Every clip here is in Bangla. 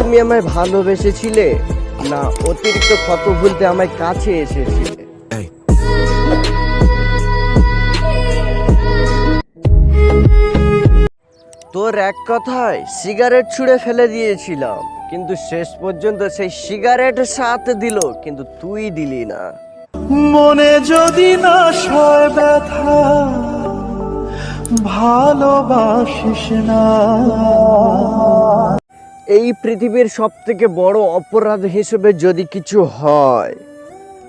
তুমি আমায় ভালোবেসেছিলে? না অতিরিক্ত ক্ষত ভুলতে আমায় কাছে এসেছিলে। তোর এক কথায় সিগারেট ছুঁড়ে ফেলে দিয়েছিলাম কিন্তু শেষ পর্যন্ত সেই সিগারেট সাথ দিল কিন্তু তুই দিলি না। মনে যদি না সয় ব্যথা ভালোবাসিস না। এই পৃথিবীর সব থেকে বড় অপরাধ হিসেবে যদি কিছু হয়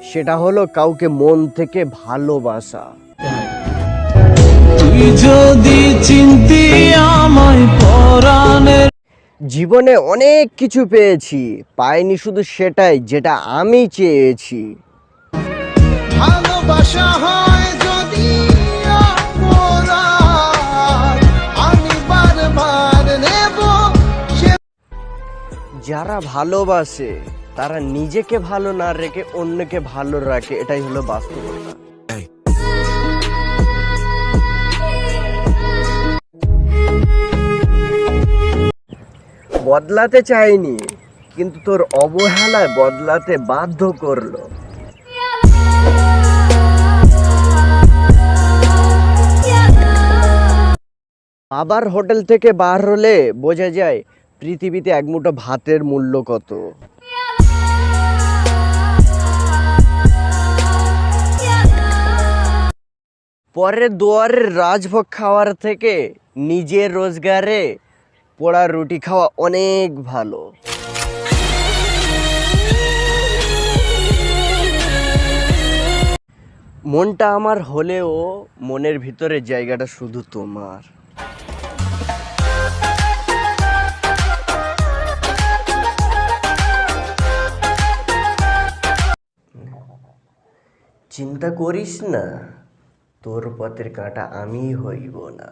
সেটা হলো কাউকে মন থেকে ভালোবাসা। তুই যদি চিনতি আমায় পরাণের জীবনে অনেক কিছু পেয়েছি পাইনি শুধু সেটাই যেটা আমি চেয়েছি। ভালোবাসা হয় যদি যারা ভালোবাসে তারা নিজেকে ভালো না রেখে অন্যকে ভালো রাখে এটাই হলো বাস্তবতা। বদলাতে চাইনি কিন্তু তোর অবহেলায় বদলাতে বাধ্য করল। আবার হোটেল থেকে বার হলে বোঝা যায় পৃথিবীতে এক মুঠো ভাতের মূল্য কত? পরের দুয়ারের রাজভোগ খাওয়ার থেকে নিজের রোজগারে পোড়া রুটি খাওয়া অনেক ভালো। মনটা আমার হলেও মনের ভিতরে জায়গাটা শুধু তোমার। চিন্তা করিস না তোর পথের কাঁটা আমি হইব না।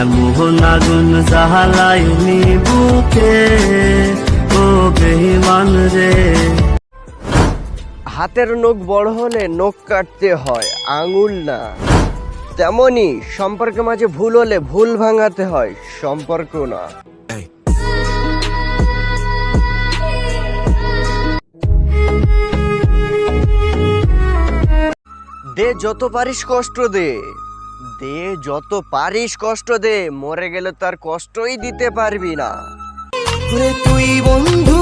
এমন আগুন জাহালাইনি বুকে ও বেহিমান রে। হাতের নখ বড় হলে নখ কাটতে হয় আঙুল না। তেমনি সম্পর্কের মাঝে ভুল হলে ভুল ভাঙাতে হয় সম্পর্ক না। দে যত পারিস কষ্ট দে। দে যত পারিস কষ্ট দে, মরে গেলে তার কষ্টই দিতে পারবি না। তুই বন্ধু